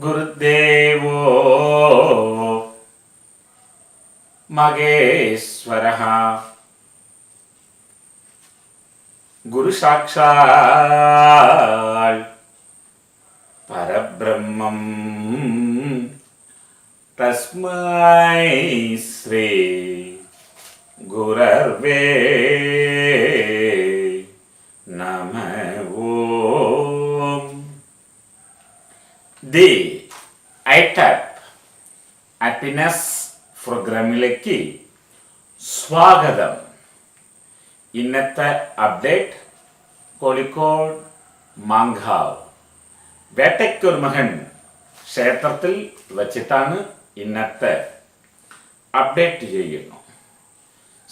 गुरुदेवो। मगेश्वरः गुरुसाक्षात् परब्रह्मम् तस्मै श्री गुरर्वे नमः। ॐ। दी। ദി ഐടാപ്പ് ഹാപ്പിനെസ് പ്രോഗ്രാമിലേക്ക് സ്വാഗതം. ഇന്നത്തെ അപ്ഡേറ്റ് കോഴിക്കോട് മാങ്കാവ്. വേട്ടയ്ക്കൊരു മകൻ ക്ഷേത്രത്തിൽ വച്ചിട്ടാണ് ഇന്നത്തെ അപ്ഡേറ്റ് ചെയ്യുന്നു.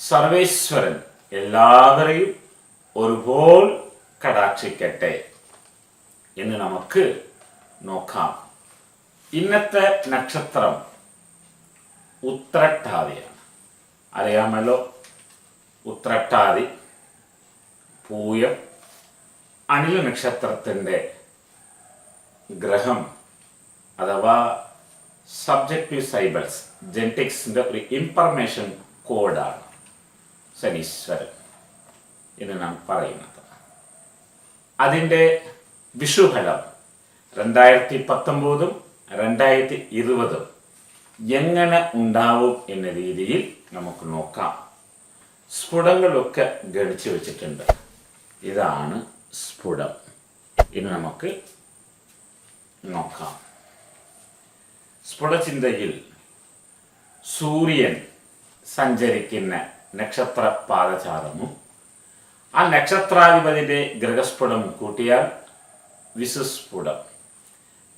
സർവേശ്വരൻ എല്ലാവരെയും ഒരുപോലെ കടാക്ഷിക്കട്ടെ എന്ന് നമുക്ക് നോക്കാം. ഇന്നത്തെ നക്ഷത്രം ഉത്രട്ടാതിയാണ്. അറിയാമല്ലോ? ഉത്രട്ടാതി പൂയം അനില നക്ഷത്രത്തിന്റെ ഗ്രഹം അഥവാ സബ്ജക്റ്റീവ് സൈബൽസ് ജെനറ്റിക്സിന്റെ ഒരു ഇൻഫർമേഷൻ കോഡാണ് ശനീശ്വരൻ എന്ന് നാം പറയുന്നത്. അതിന്റെ വിഷുഫലം രണ്ടായിരത്തി പത്തൊമ്പതും രണ്ടായിരത്തി ഇരുപത് എങ്ങനെ ഉണ്ടാവും എന്ന രീതിയിൽ നമുക്ക് നോക്കാം. സ്ഫുടങ്ങളൊക്കെ ഗണിച്ചു വെച്ചിട്ടുണ്ട്. ഇതാണ് സ്ഫുടം. ഇനി നമുക്ക് നോക്കാം. സ്ഫുടചിന്തയിൽ സൂര്യൻ സഞ്ചരിക്കുന്ന നക്ഷത്ര പാദചാരമും ആ നക്ഷത്രാധിപതിന്റെ ഗ്രഹസ്ഫുടം കൂട്ടിയാൽ വിസുസ്ഫുടം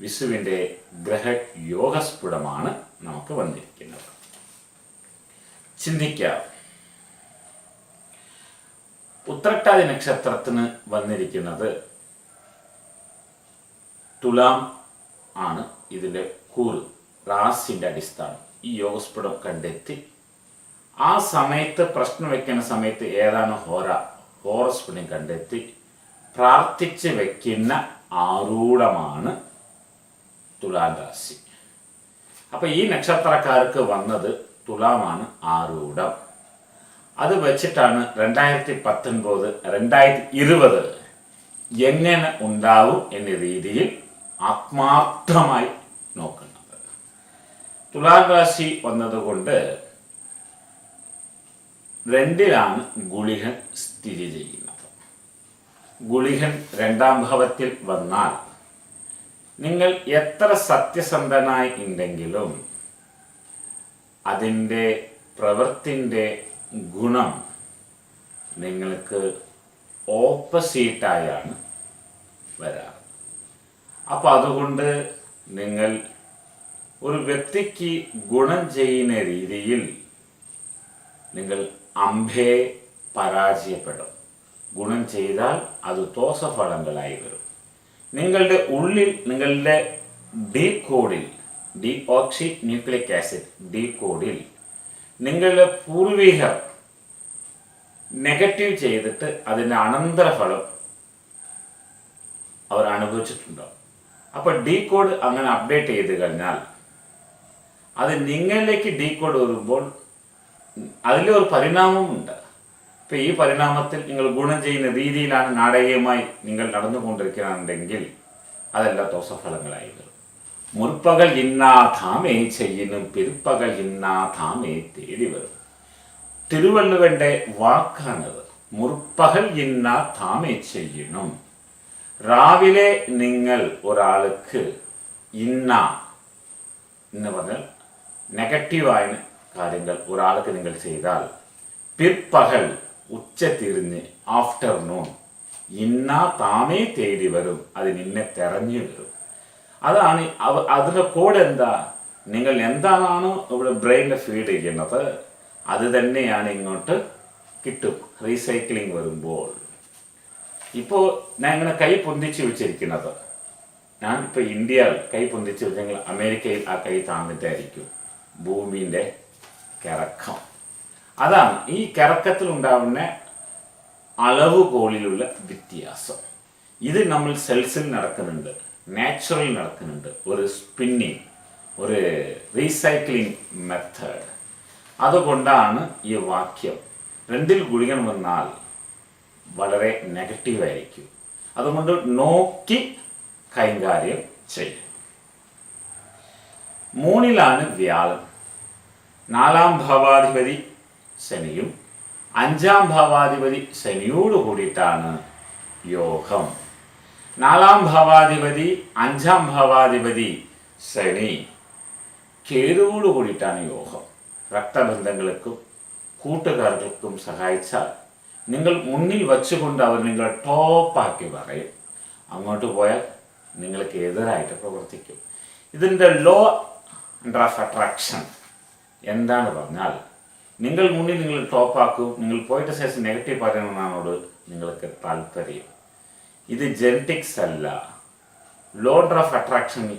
വിസുവിന്റെ ഗ്രഹയോഗസ്ഫുടമാണ് നമുക്ക് വന്നിരിക്കുന്നത്. ചിന്തിക്കാം. ഉത്രട്ടാതി നക്ഷത്രത്തിന് വന്നിരിക്കുന്നത് തുലാം ആണ്. ഇതിന്റെ കൂറ് റാസിന്റെ അടിസ്ഥാനം. ഈ യോഗസ്ഫുടം കണ്ടെത്തി. ആ സമയത്ത് പ്രശ്നം വയ്ക്കുന്ന സമയത്ത് ഏതാണ് ഹോര ഹോറസ്ഫുടം കണ്ടെത്തി. പ്രാർത്ഥിച്ച് വയ്ക്കുന്ന ആരൂഢമാണ് തുലാം രാശി അപ്പൊ ഈ നക്ഷത്രക്കാർക്ക് വന്നത് തുലാമാണ് ആരൂഢം. അത് വെച്ചിട്ടാണ് രണ്ടായിരത്തി പത്തൊൻപത് രണ്ടായിരത്തി ഇരുപത് എങ്ങനെ ഉണ്ടാവും എന്ന രീതിയിൽ ആത്മാർത്ഥമായി നോക്കുന്നത്. തുലാരാശി വന്നതുകൊണ്ട് രണ്ടിലാണ് ഗുളികൻ സ്ഥിതി ചെയ്യുന്നത്. ഗുളികൻ രണ്ടാം ഭവത്തിൽ വന്നാൽ നിങ്ങൾ എത്ര സത്യസന്ധനായി ഉണ്ടെങ്കിലും അതിന്റെ പ്രവൃത്തിന്റെ ഗുണം നിങ്ങൾക്ക് ഓപ്പോസിറ്റായാണ് വരാറ്. അപ്പോൾ അതുകൊണ്ട് നിങ്ങൾ ഒരു വ്യക്തിക്ക് ഗുണം ചെയ്യുന്ന രീതിയിൽ നിങ്ങൾ അംഭയെ പരാജയപ്പെടും. ഗുണം ചെയ്താൽ അത് ദോഷഫലങ്ങളായി വരും. നിങ്ങളുടെ ഉള്ളിൽ നിങ്ങളുടെ ഡി കോഡിൽ deoxy nucleic acid D കോഡിൽ നിങ്ങളുടെ പൂർവികർ നെഗറ്റീവ് ചെയ്തിട്ട് അതിന്റെ അനന്തരഫലം അവർ അനുഭവിച്ചിട്ടുണ്ടാവും അപ്പോൾ ഡി കോഡ് അങ്ങനെ അപ്ഡേറ്റ് ചെയ്ത് കഴിഞ്ഞാൽ അത് നിങ്ങളിലേക്ക് ഡി കോഡ് വരുമ്പോൾ അതിലൊരു പരിണാമമുണ്ട് അപ്പൊ ഈ പരിണാമത്തിൽ നിങ്ങൾ ഗുണം ചെയ്യുന്ന രീതിയിലാണ് നാടകീയമായി നിങ്ങൾ നടന്നുകൊണ്ടിരിക്കുകയാണെങ്കിൽ അതല്ല ദോഷഫലങ്ങളായി വരും മുற்பകൽ ഇന്നാഥാമേ ചെയ്യുന്നു പിൽപ്പകൽ ഇന്നാഥാമേ തേടി വരും. തിരുവള്ളുവന്റെ വാക്കാണത്. മുർപ്പകൽ ഇന്നാഥാമേ ചെയ്യണം രാവിലെ നിങ്ങൾ ഒരാൾക്ക് ഇന്ന എന്ന് പറഞ്ഞാൽ നെഗറ്റീവായ കാര്യങ്ങൾ ഒരാൾക്ക് നിങ്ങൾ ചെയ്താൽ പിൽപ്പകൽ ഉച്ച തിരിഞ്ഞ് ആഫ്റ്റർനൂൺ. ഇന്ന താമേ തേടി വരും. അത് നിന്നെ തെരഞ്ഞു വരും അതാണ് അവ അതിന്റെ കോഡ് എന്താ? നിങ്ങൾ എന്താണോ ഇവിടെ ബ്രെയിനിൽ ഫീഡ് ചെയ്യുന്നത്? അത് തന്നെയാണ് ഇങ്ങോട്ട് കിട്ടും. റീസൈക്ലിംഗ് വരുമ്പോൾ. ഇപ്പോൾ ഞാൻ ഇങ്ങനെ കൈ പൊന്തിച്ച് വെച്ചിരിക്കുന്നത്. ഞാൻ ഇപ്പോൾ ഇന്ത്യയിൽ കൈ പൊന്തിച്ച് വെച്ചെങ്കിൽ അമേരിക്കയിൽ ആ കൈ താന്നിട്ടായിരിക്കും. ഭൂമിന്റെ കിറക്കം. അതാണ് ഈ കറക്കത്തിൽ ഉണ്ടാവുന്ന അളവുകോളിലുള്ള വ്യത്യാസം. ഇത് നമ്മൾ സെൽസിൽ നടക്കുന്നുണ്ട് നാച്ചുറൽ നടക്കുന്നുണ്ട് ഒരു സ്പിന്നിങ് ഒരു റീസൈക്ലിംഗ് മെത്തേഡ്. അതുകൊണ്ടാണ് ഈ വാക്യം രണ്ടിൽ ഗുളികൻ വന്നാൽ വളരെ നെഗറ്റീവായിരിക്കും അതുകൊണ്ട് നോക്കി കൈകാര്യം ചെയ്യും. മൂന്നിലാണ് വ്യാഴം നാലാം ഭാവാധിപതി ശനിയും അഞ്ചാം ഭാവാധിപതി ശനിയോട് കൂടിയിട്ടാണ് യോഗം. നാലാം ഭാവാധിപതി അഞ്ചാം ഭാവാധിപതി ശനി കേതുവോട് കൂടിയിട്ടാണ് യോഗം. രക്തബന്ധങ്ങൾക്കും കൂട്ടുകാർക്കും സഹായിച്ചാൽ നിങ്ങൾ മുന്നിൽ വച്ചുകൊണ്ട് അവർ നിങ്ങളെ ടോപ്പാക്കി പറയും. അങ്ങോട്ട് പോയാൽ നിങ്ങൾക്ക് എതിരായിട്ട് പ്രവർത്തിക്കും. ഇതിന്റെ ലോ അണ്ടർ ഓഫ് അട്രാക്ഷൻ എന്താണ് പറഞ്ഞാൽ നിങ്ങൾ മുന്നിൽ നിങ്ങൾ ടോപ്പാക്കും നിങ്ങൾ പോയിട്ട് ശേഷം നെഗറ്റീവ് പറയണമെന്നാണോട് നിങ്ങൾക്ക് താല്പര്യം. ഇത് ജെനറ്റിക്സ് അല്ല. ലോഡർ ഓഫ് അട്രാക്ഷൻ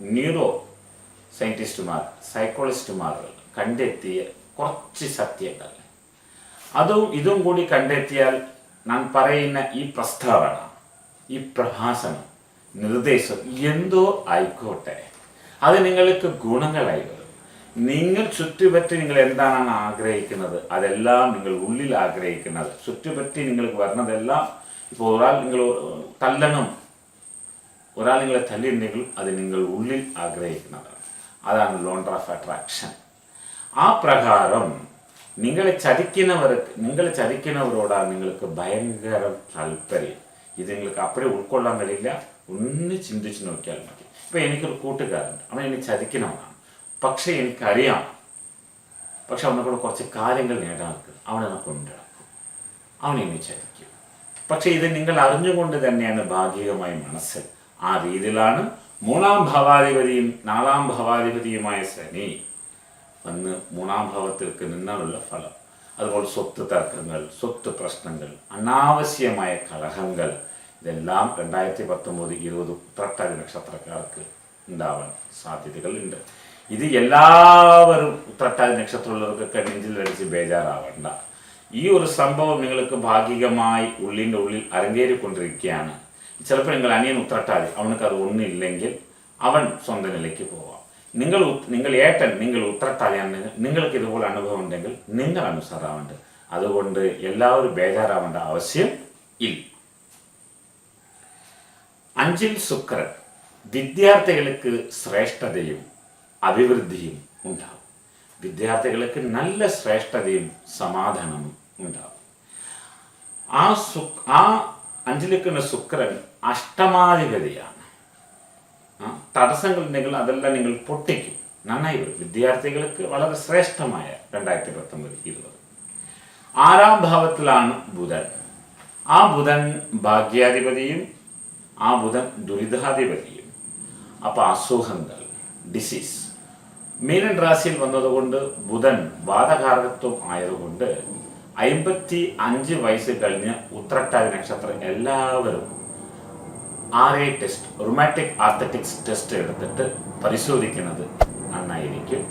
ന്യൂറോ സയന്റിസ്റ്റുമാർ സൈക്കോളജിസ്റ്റുമാർ കണ്ടെത്തിയ കുറച്ച് സത്യങ്ങൾ. അതും ഇതും കൂടി കണ്ടെത്തിയാൽ ഞാൻ പറയുന്ന ഈ പ്രസ്താവന ഈ പ്രഭാഷണം നിർദ്ദേശം എന്തോ ആയിക്കോട്ടെ. അത് നിങ്ങൾക്ക് ഗുണങ്ങളായി വരും. നിങ്ങൾ ചുറ്റുപറ്റി നിങ്ങൾ എന്താണ് ആഗ്രഹിക്കുന്നത്? അതെല്ലാം നിങ്ങൾ ഉള്ളിൽ ആഗ്രഹിക്കുന്നത്. ചുറ്റുപറ്റി നിങ്ങൾക്ക് വരുന്നതെല്ലാം ഇപ്പോൾ ഒരാൾ നിങ്ങൾ തല്ലണം. ഒരാൾ നിങ്ങളെ തല്ലിയിട്ടുണ്ടെങ്കിൽ അത് നിങ്ങൾ ഉള്ളിൽ ആഗ്രഹിക്കുന്നതാണ്. അതാണ് ലോണ്ടർ ഓഫ് അട്രാക്ഷൻ ആ പ്രകാരം നിങ്ങളെ ചതിക്കുന്നവർക്ക് നിങ്ങളെ ചതിക്കുന്നവരോടാണ് നിങ്ങൾക്ക് ഭയങ്കര താല്പര്യം. ഇത് നിങ്ങൾക്ക് അപ്പോഴേ ഉൾക്കൊള്ളാൻ കഴിയില്ല. ഒന്ന് ചിന്തിച്ച് നോക്കിയാൽ മതി. ഇപ്പം എനിക്കൊരു കൂട്ടുകാരുണ്ട് അവൻ എന്നെ ചതിക്കുന്നവനാണ്. പക്ഷേ എനിക്കറിയാം. പക്ഷെ അവനെ കൂടെ കുറച്ച് കാര്യങ്ങൾ നേടാൻ അവൻ എന്നെ കൊണ്ടിടക്കും അവനെ എന്നെ ചതിക്കും. പക്ഷേ ഇത് നിങ്ങൾ അറിഞ്ഞുകൊണ്ട് തന്നെയാണ് ഭാഗികമായി മനസ്സ് ആ രീതിയിലാണ് മൂന്നാം ഭവാധിപതിയും നാലാം ഭവാധിപതിയുമായ ശനി വന്ന് മൂന്നാം ഭവത്തിലേക്ക് നിന്നാലുള്ള ഫലം. അതുപോലെ സ്വത്ത് തർക്കങ്ങൾ സ്വത്ത് പ്രശ്നങ്ങൾ അനാവശ്യമായ കലഹങ്ങൾ. ഇതെല്ലാം രണ്ടായിരത്തി പത്തൊമ്പത് ഇരുപത് ഉത്രട്ടാതി നക്ഷത്രക്കാർക്ക് ഉണ്ടാവാൻ സാധ്യതകളുണ്ട്. ഇത് എല്ലാവരും ഉത്രട്ടാതി നക്ഷത്രമുള്ളവർക്കൊക്കെ നെഞ്ചിലടിച്ച് ബേജാറാവണ്ട. ഈ ഒരു സംഭവം നിങ്ങൾക്ക് ഭാഗികമായി ഉള്ളിന്റെ ഉള്ളിൽ അരങ്ങേറിക്കൊണ്ടിരിക്കുകയാണ്. ചിലപ്പോൾ നിങ്ങൾ അനിയൻ ഉത്രട്ടാതി അവനക്ക് അത് ഒന്നില്ലെങ്കിൽ അവൻ സ്വന്തം നിലയ്ക്ക് പോവാം. നിങ്ങൾ നിങ്ങൾ ഏട്ടൻ നിങ്ങൾ ഉത്രട്ടാതിയാണ് നിങ്ങൾക്ക് ഇതുപോലെ അനുഭവം ഉണ്ടെങ്കിൽ നിങ്ങൾ അനുസരാവേണ്ട. അതുകൊണ്ട് എല്ലാവരും ബേജാറാവേണ്ട ആവശ്യം ഇല്ല. അഞ്ചിൽ ശുക്രൻ വിദ്യാർത്ഥികൾക്ക് ശ്രേഷ്ഠതയും അഭിവൃദ്ധിയും ഉണ്ടാവും. വിദ്യാർത്ഥികൾക്ക് നല്ല ശ്രേഷ്ഠതയും സമാധാനവും ഉണ്ടാവും. ആ സു ആ അഞ്ചിലിക്കുന്ന ശുക്രൻ അഷ്ടമാധിപതിയാണ്. തടസ്സങ്ങൾ നിങ്ങൾ അതെല്ലാം നിങ്ങൾ പൊട്ടിക്കും. നന്നായി വരും. വിദ്യാർത്ഥികൾക്ക് വളരെ ശ്രേഷ്ഠമായ രണ്ടായിരത്തി പത്തൊമ്പത് ഇരുപത്. ആറാം ഭാവത്തിലാണ് ബുധൻ. ആ ബുധൻ ഭാഗ്യാധിപതിയും ആ ബുധൻ ദുരിതാധിപതിയും. അപ്പോൾ അസുഖങ്ങൾ ഡിസീസ് മീനൻ രാശിയിൽ വന്നതുകൊണ്ട് ബുധൻ വാദകാരകത്വം ആയതുകൊണ്ട് അമ്പത്തി അഞ്ച് വയസ്സ് കഴിഞ്ഞ് ഉത്രട്ടാതി നക്ഷത്രം എല്ലാവരും R I test romantic aesthetics test എടുത്തിട്ട് പരിശോധിക്കുന്നത് നന്നായിരിക്കും.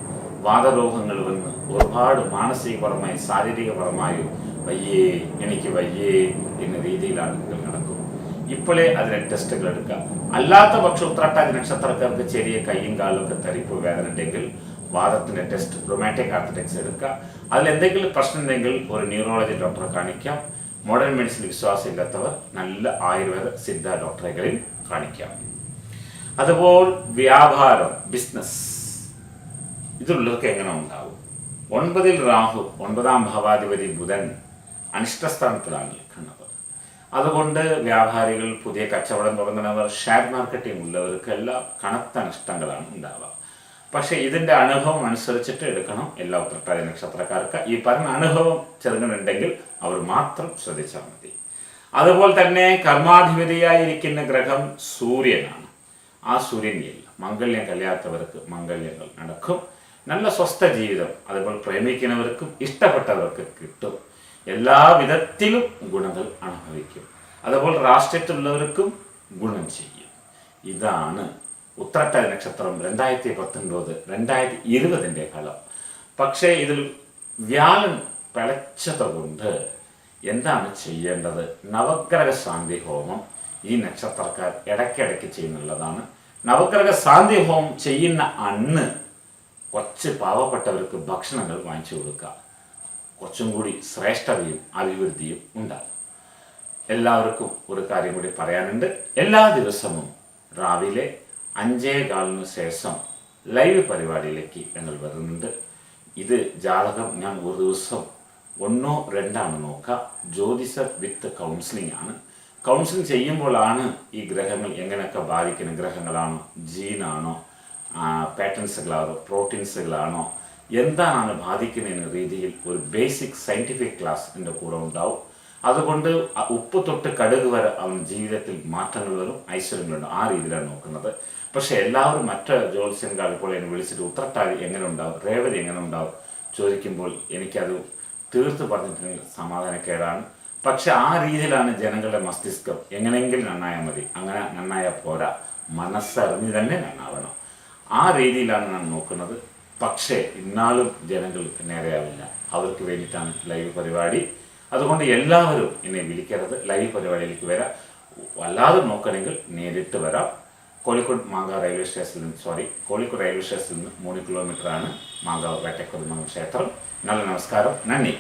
വാദരോഗങ്ങൾ വന്ന് ഒരുപാട് മാനസികപരമായി ശാരീരികപരമായും വയ്യേ എനിക്ക് വയ്യേ എന്ന രീതിയിലാണ് നിങ്ങൾ നടക്കും ഇപ്പോഴേ അതിന് ടെസ്റ്റുകൾ എടുക്കുക. അല്ലാത്ത പക്ഷം ഉത്രാട്ടാതി നക്ഷത്രക്കാർക്ക് ചെറിയ കൈയും കാലും ഒക്കെ തരിപ്പ് വേദന ഉണ്ടെങ്കിൽ വാദത്തിന്റെ ടെസ്റ്റ് റൊമാറ്റിക് ആർത്തറ്റിക്സ് എടുക്കുക. അതിൽ എന്തെങ്കിലും പ്രശ്നം ഉണ്ടെങ്കിൽ ഒരു ന്യൂറോളജി ഡോക്ടറെ കാണിക്കാം. മോഡേൺ മെഡിസിൻ വിശ്വാസം ഇല്ലാത്തവർ നല്ല ആയുർവേദ സിദ്ധ ഡോക്ടറെകളിൽ കാണിക്കാം. അതുപോലെ വ്യാപാരം ബിസിനസ് ഇതിലുള്ളവർക്ക് എങ്ങനെ ഉണ്ടാവും? ഒൻപതിൽ രാഹു ഒൻപതാം ഭാവാധിപതി ബുധൻ അനിഷ്ടസ്ഥാനത്തിലാണ് നിൽക്കുന്നത് അതുകൊണ്ട് വ്യാപാരികൾ പുതിയ കച്ചവടം തുടങ്ങുന്നവർ ഷെയർ മാർക്കറ്റിംഗ് ഉള്ളവർക്കെല്ലാം കനത്ത നഷ്ടങ്ങളാണ് ഉണ്ടാവുക. പക്ഷേ ഇതിന്റെ അനുഭവം അനുസരിച്ചിട്ട് എടുക്കണം എല്ലാ ഉത്രട്ടാതി നക്ഷത്രക്കാർക്ക്. ഈ പറഞ്ഞ അനുഭവം ചെറുങ്ങനുണ്ടെങ്കിൽ അവർ മാത്രം ശ്രദ്ധിച്ചാൽ മതി. അതുപോലെ തന്നെ കർമാധിപതിയായിരിക്കുന്ന ഗ്രഹം സൂര്യനാണ്. ആ സൂര്യനിൽ മംഗല്യം കല്യാത്തവർക്ക് മംഗല്യങ്ങൾ നടക്കും. നല്ല സ്വസ്ഥ ജീവിതം അതുപോലെ പ്രേമിക്കുന്നവർക്കും ഇഷ്ടപ്പെട്ടവർക്ക് കിട്ടും. എല്ലാ വിധത്തിലും ഗുണങ്ങൾ അനുഭവിക്കും അതുപോലെ രാഷ്ട്രീയത്തിലുള്ളവർക്കും ഗുണം ചെയ്യും. ഇതാണ് ഉത്രട്ടാതി നക്ഷത്രം രണ്ടായിരത്തി പത്തൊൻപത് രണ്ടായിരത്തി ഇരുപതിന്റെ ഫലം. പക്ഷേ ഇതിൽ വ്യാഴൻ പിളച്ചത് കൊണ്ട് എന്താണ് ചെയ്യേണ്ടത്? നവഗ്രഹ ശാന്തി ഹോമം ഈ നക്ഷത്രക്കാർ ഇടയ്ക്കിടയ്ക്ക് ചെയ്യുന്നുള്ളതാണ്. നവഗ്രഹ ശാന്തി ഹോമം ചെയ്യുന്ന അന്ന് കുറച്ച് പാവപ്പെട്ടവർക്ക് ഭക്ഷണങ്ങൾ വാങ്ങിച്ചു കൊടുക്കുക. കുറച്ചും കൂടി ശ്രേഷ്ഠതയും അഭിവൃദ്ധിയും ഉണ്ടാകും. എല്ലാവർക്കും ഒരു കാര്യം കൂടി പറയാനുണ്ട്. എല്ലാ ദിവസവും രാവിലെ അഞ്ചേ കാലിന് ശേഷം ലൈവ് പരിപാടിയിലേക്ക് ഞങ്ങൾ വരുന്നുണ്ട്. ഇത് ജാതകം ഞാൻ ഒരു ദിവസം ഒന്നോ രണ്ടാണ് നോക്കുക. ജ്യോതിഷ വിത്ത് കൗൺസിലിംഗ് ആണ്. കൗൺസിലിംഗ് ചെയ്യുമ്പോഴാണ് ഈ ഗ്രഹങ്ങൾ എങ്ങനെയൊക്കെ ബാധിക്കുന്ന ഗ്രഹങ്ങളാണോ ജീനാണോ പാറ്റേൺസുകളാണോ പ്രോട്ടീൻസുകളാണോ എന്താണ് ബാധിക്കുന്നതെന്ന രീതിയിൽ ഒരു ബേസിക് സയന്റിഫിക് ക്ലാസ് എന്റെ കൂടെ ഉണ്ടാവും. അതുകൊണ്ട് ഉപ്പ് തൊട്ട് കടുക് വരെ അവൻ ജീവിതത്തിൽ മാറ്റങ്ങൾ വരും ഐശ്വര്യങ്ങളുണ്ട്. ആ രീതിയിലാണ് നോക്കുന്നത്. പക്ഷെ എല്ലാവരും മറ്റ് ജ്യോത്സ്യൻകാർ ഇപ്പോൾ എന്നെ വിളിച്ചിട്ട് ഉത്രട്ടാതി എങ്ങനെ ഉണ്ടാവും രേവതി എങ്ങനെ ഉണ്ടാവും ചോദിക്കുമ്പോൾ എനിക്കത് തീർത്ത് പറഞ്ഞിട്ടുണ്ടെങ്കിൽ സമാധാനക്കേടാണ്. പക്ഷെ ആ രീതിയിലാണ് ജനങ്ങളുടെ മസ്തിഷ്കം. എങ്ങനെയെങ്കിലും നന്നായാൽ മതി. അങ്ങനെ നന്നായാൽ പോരാ. മനസ്സറിഞ്ഞ് തന്നെ നന്നാവണം. ആ രീതിയിലാണ് ഞാൻ നോക്കുന്നത്. പക്ഷേ ഇന്നാളും ജനങ്ങൾക്ക് നേരെയാവില്ല. അവർക്ക് വേണ്ടിയിട്ടാണ് ലൈവ് പരിപാടി. അതുകൊണ്ട് എല്ലാവരും എന്നെ വിളിക്കരുത്. ലൈവ് പരിപാടിയിലേക്ക് വരാം. വല്ലാതെ നോക്കണമെങ്കിൽ നേരിട്ട് വരാം. കോഴിക്കോട് മാങ്കാവ് റെയിൽവേ സ്റ്റേഷനിൽ നിന്ന് സോറി കോഴിക്കോട് റെയിൽവേ സ്റ്റേഷനിൽ നിന്ന് മൂന്ന് കിലോമീറ്ററാണ് മാങ്കാവ് വേട്ടക്കുറുമംഗം ക്ഷേത്രം. നല്ല നമസ്കാരം. നന്ദി.